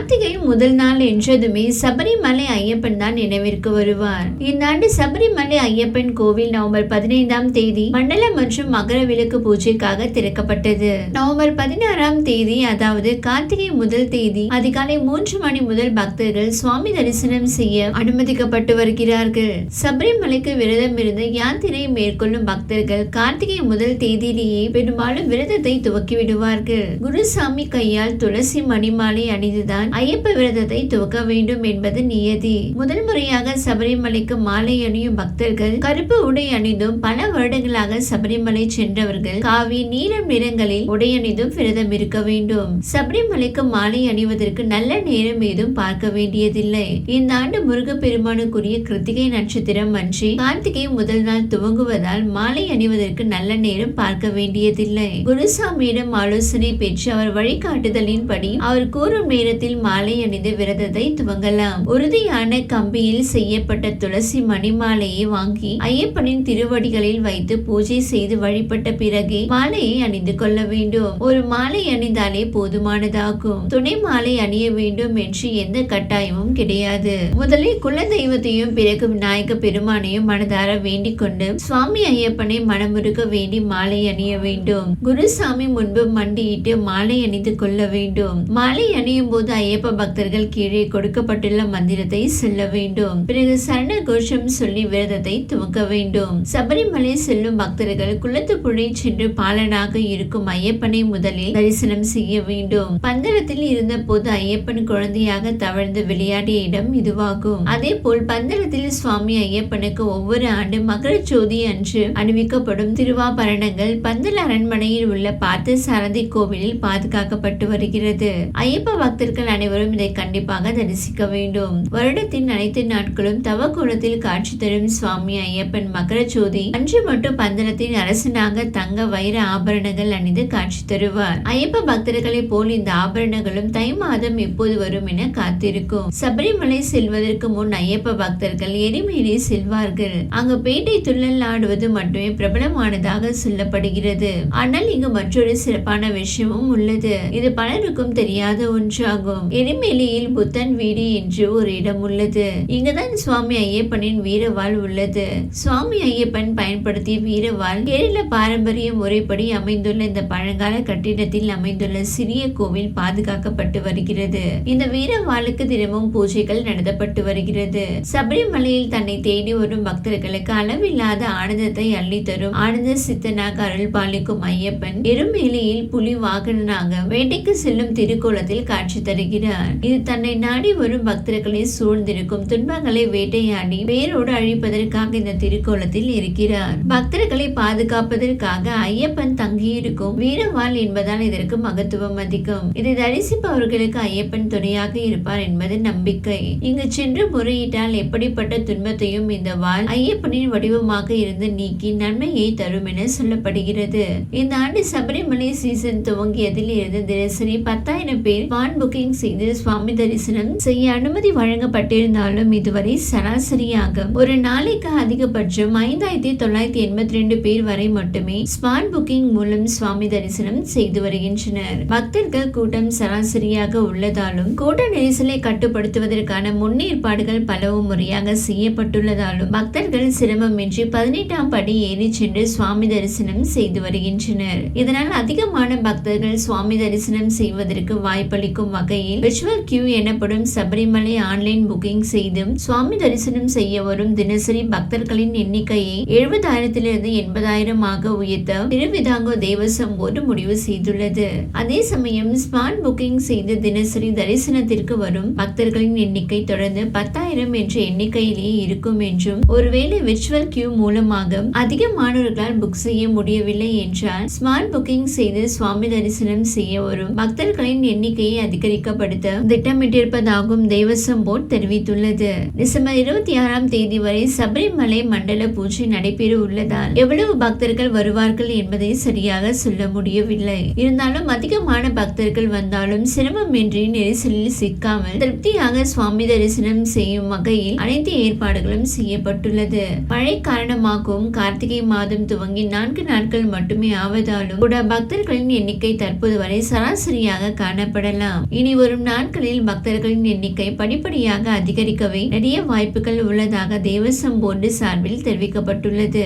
கார்த்திகை முதல் நாள் என்றதுமே சபரிமலை ஐயப்பன் தான் நினைவிற்கு வருவார். இந்த ஆண்டு சபரிமலை ஐயப்பன் கோவில் நவம்பர் பதினைந்தாம் தேதி மண்டல மற்றும் மகர விளக்கு பூஜைக்காக திறக்கப்பட்டது. நவம்பர் பதினாறாம் தேதி அதாவது கார்த்திகை முதல் தேதி அதிகாலை மூன்று மணி முதல் பக்தர்கள் சுவாமி தரிசனம் செய்ய அனுமதிக்கப்பட்டு வருகிறார்கள். சபரிமலைக்கு விரதம் இருந்து யாத்திரை மேற்கொள்ளும் பக்தர்கள் கார்த்திகை முதல் தேதியிலேயே பெரும்பாலும் விரதத்தை துவக்கி விடுவார்கள். குருசாமி கையால் துளசி மணிமாலை அணிந்துதான் ஐயப்ப விரதத்தை துவக்க வேண்டும் என்பது நியதி. முதல் முறையாக சபரிமலைக்கு மாலை அணியும் பக்தர்கள் கருப்பு உடை அணிந்தும் பல வருடங்களாக சபரிமலை சென்றவர்கள் காவி நீலம் நிறங்களில் உடை அணிந்தும் விரதம் இருக்க வேண்டும். சபரிமலைக்கு மாலை அணிவதற்கு நல்ல நேரம் ஏதும் பார்க்க வேண்டியதில்லை. இந்த ஆண்டு முருகப்பெருமானுக்குரிய கிருத்திகை நட்சத்திரம் அன்றி கார்த்திகை முதல் நாள் துவங்குவதால் மாலை அணிவதற்கு நல்ல நேரம் பார்க்க வேண்டியதில்லை. குருசாமியிடம் ஆலோசனை பெற்று அவர் வழிகாட்டுதலின்படி அவர் கூறும் நேரத்தில் மாலை அணிந்து விரதத்தை துவங்கலாம். உறுதியான கம்பியில் செய்யப்பட்ட துளசி மணிமாலையை வாங்கி ஐயப்பனின் திருவடிகளில் வைத்து பூஜை செய்து வழிபட்ட பிறகு மாலையை அணிந்து கொள்ள வேண்டும். ஒரு மாலை அணிந்தாலே போதுமானதாகும். துணை மாலை அணிய வேண்டும் என்று எந்த கட்டாயமும் கிடையாது. முதலில் குல தெய்வத்தையும் பிறகு விநாயக பெருமானையும் மனதார வேண்டிக் கொண்டு சுவாமி ஐயப்பனை மனமுருக வேண்டி மாலை அணிய வேண்டும். குருசாமி முன்பு மண்டியிட்டு மாலை அணிந்து கொள்ள வேண்டும். மாலை அணியும் போது ஐயப்ப பக்தர்கள் கீழே கொடுக்கப்பட்டுள்ள மந்திரத்தை சொல்ல வேண்டும். பிறகு சரண கோஷம் சொல்லி விரதத்தை துவக்க வேண்டும். சபரிமலை செல்லும் பக்தர்கள் குளத்துப்புழை சென்று பாலனாக இருக்கும் ஐயப்பனை முதலில் தரிசனம் செய்ய வேண்டும். பந்தளத்தில் இருந்த போது ஐயப்பன் குழந்தையாக தவழ்ந்து விளையாடிய இடம் இதுவாகும். அதே போல் பந்தளத்தில் சுவாமி ஐயப்பனுக்கு ஒவ்வொரு ஆண்டு மகர ஜோதி அன்று அணிவிக்கப்படும் திருவாபரணங்கள் பந்தல அரண்மனையில் உள்ள பார்த்த சாரதி கோவிலில் பாதுகாக்கப்பட்டு வருகிறது. ஐயப்ப பக்தர்கள் அனைவரும் இதை கண்டிப்பாக தரிசிக்க வேண்டும். வருடத்தின் அனைத்து நாட்களும் தவ குளத்தில் காட்சி தரும் சுவாமி ஐயப்பன் மகர ஜோதி அன்று மட்டும் பந்தனத்தின் அரசனாக தங்க வைர ஆபரணங்கள் அணிந்து காட்சி தருவார். ஐயப்ப பக்தர்களைப் போல் இந்த ஆபரணங்களும் தை மாதம் எப்போது வரும் என காத்திருக்கும். சபரிமலை செல்வதற்கு முன் ஐயப்ப பக்தர்கள் எரிமேலி செல்வார்கள். அங்கு பேட்டை துள்ளல் ஆடுவது மட்டுமே பிரபலமானதாக சொல்லப்படுகிறது. ஆனால் இங்கு மற்றொரு சிறப்பான விஷயமும் உள்ளது. இது பலருக்கும் தெரியாத ஒன்றாகும். எரிமேலியில் புத்தன் வீடு என்று ஒரு இடம் உள்ளது. இங்குதான் சுவாமி ஐயப்பனின் வீரவாள் உள்ளது. சுவாமி ஐயப்பன் பயன்படுத்திய வீரவாள் கேரள பாரம்பரிய முறைப்படி அமைந்துள்ள இந்த பழங்கால கட்டிடத்தில் அமைந்துள்ள சிறிய கோவில் பாதுகாக்கப்பட்டு வருகிறது. இந்த வீரவாளுக்கு தினமும் பூஜைகள் நடத்தப்பட்டு வருகிறது. சபரிமலையில் தன்னை தேடி வரும் பக்தர்களுக்கு அளவில்லாத ஆனந்தத்தை அள்ளி தரும் ஆனந்த சித்தனாக அருள் பாலிக்கும் ஐயப்பன். எருமேலியில் புலி வாகனனாக வேட்டைக்கு செல்லும் திருக்கோலத்தில் காட்சி தருகிறார். இது தன்னை நாடி வரும் பக்தர்களை சூழ்ந்திருக்கும் துன்பங்களை வேட்டையாடி வேரோடு அழிப்பதற்காக இந்த திருக்கோலத்தில் இருக்கிறார். பக்தர்களை பாதுகாப்பதற்காக ஐயப்பன் தங்கியிருக்கும் வீரவாள் என்பதால் இதற்கு மகத்துவம் அதிகம். இதை தரிசிப்பவர்களுக்கு ஐயப்பன் துணையாக இருப்பார் என்பது நம்பிக்கை. இங்கு சென்று முறையிட்டால் எப்படிப்பட்ட துன்பத்தையும் இந்த வாள் ஐயப்பனின் வடிவமாக இருந்து நீக்கி நன்மையை தரும் என சொல்லப்படுகிறது. இந்த ஆண்டு சபரிமலை சீசன் துவங்கியதில் இருந்து தினசரி பத்தாயிரம் பேர் வான் புக்கிங் செய்து சுவாமி தரிசனம் செய்ய அனுமதி வழங்கப்பட்டிருந்தாலும் இதுவரை சராசரியாக ஒரு நாளைக்கு அதிகபட்சம் ஐந்தாயிரத்தி தொள்ளாயிரத்தி எண்பத்தி ரெண்டு பேர் வரை மட்டுமே ஸ்மார்ட் புக்கிங் மூலம் சுவாமி தரிசனம் செய்து வருகின்றனர். பக்தர்கள் கூட்டம் சராசரியாக உள்ளதாலும் கூட்ட நெரிசலை கட்டுப்படுத்துவதற்கான முன்னேற்பாடுகள் பலவும் முறையாக செய்யப்பட்டுள்ளதாலும் பக்தர்கள் சிரமமின்றி பதினெட்டாம் படி ஏறி சென்று சுவாமி தரிசனம் செய்து வருகின்றனர். இதனால் அதிகமான பக்தர்கள் சுவாமி தரிசனம் செய்வதற்கு வாய்ப்பளிக்கும் வகையில் விர்ச்சுவல் கியூ எனப்படும் சபரிமலை ஆன்லைன் புக்கிங் செய்தும் சுவாமி தரிசனம் செய்ய வரும் தினசரி பக்தர்களின் எண்ணிக்கையை எழுபதாயிரத்திலிருந்து எண்பதாயிரம் ஆக உயர்த்த திருவிதாங்கோ தேவசம் போர்டு முடிவு செய்துள்ளது. அதே சமயம் ஸ்மார்ட் புக்கிங் செய்து தினசரி தரிசனத்திற்கு வரும் பக்தர்களின் எண்ணிக்கை தொடர்ந்து பத்தாயிரம் என்ற எண்ணிக்கையிலேயே இருக்கும் என்றும் ஒருவேளை விர்ச்சுவல் கியூ மூலமாக அதிக மாணவர்களால் புக் செய்ய முடியவில்லை என்றால் ஸ்மார்ட் புக்கிங் செய்து சுவாமி தரிசனம் செய்ய வரும் பக்தர்களின் எண்ணிக்கையை அதிகரிக்கப்படுத்த திட்டமிட்டிருப்பதாகவும் தேவசம் போர்ட் தெரிவித்துள்ளது. டிசம்பர் இருபத்தி ஆறாம் தேதி வரை சபரிமலை மண்டல பூஜை நடைபெற உள்ளதால் எவ்வளவு பக்தர்கள் வருவார்கள் என்பதை சரியாக சொல்ல முடியவில்லை. இருந்தாலும் அதிகமான பக்தர்கள் வந்தாலும் சிரமமின்றி நெரிசலில் சிக்காமல் திருப்தியாக சுவாமி தரிசனம் செய்யும் வகையில் அனைத்து ஏற்பாடுகளும் செய்யப்பட்டுள்ளது. மழை காரணமாகவும் கார்த்திகை மாதம் துவங்கி நான்கு நாட்கள் மட்டுமே ஆவதாலும் கூட பக்தர்களின் எண்ணிக்கை தற்போது வரை சராசரியாக காணப்படலாம். இனி ஒரு வரும் நாட்களில் பக்தர்களின் எண்ணிக்கை படிப்படியாக அதிகரிக்கவே நிறைய வாய்ப்புகள் உள்ளதாக தேவசம் போர்டு சார்பில் தெரிவிக்கப்பட்டுள்ளது.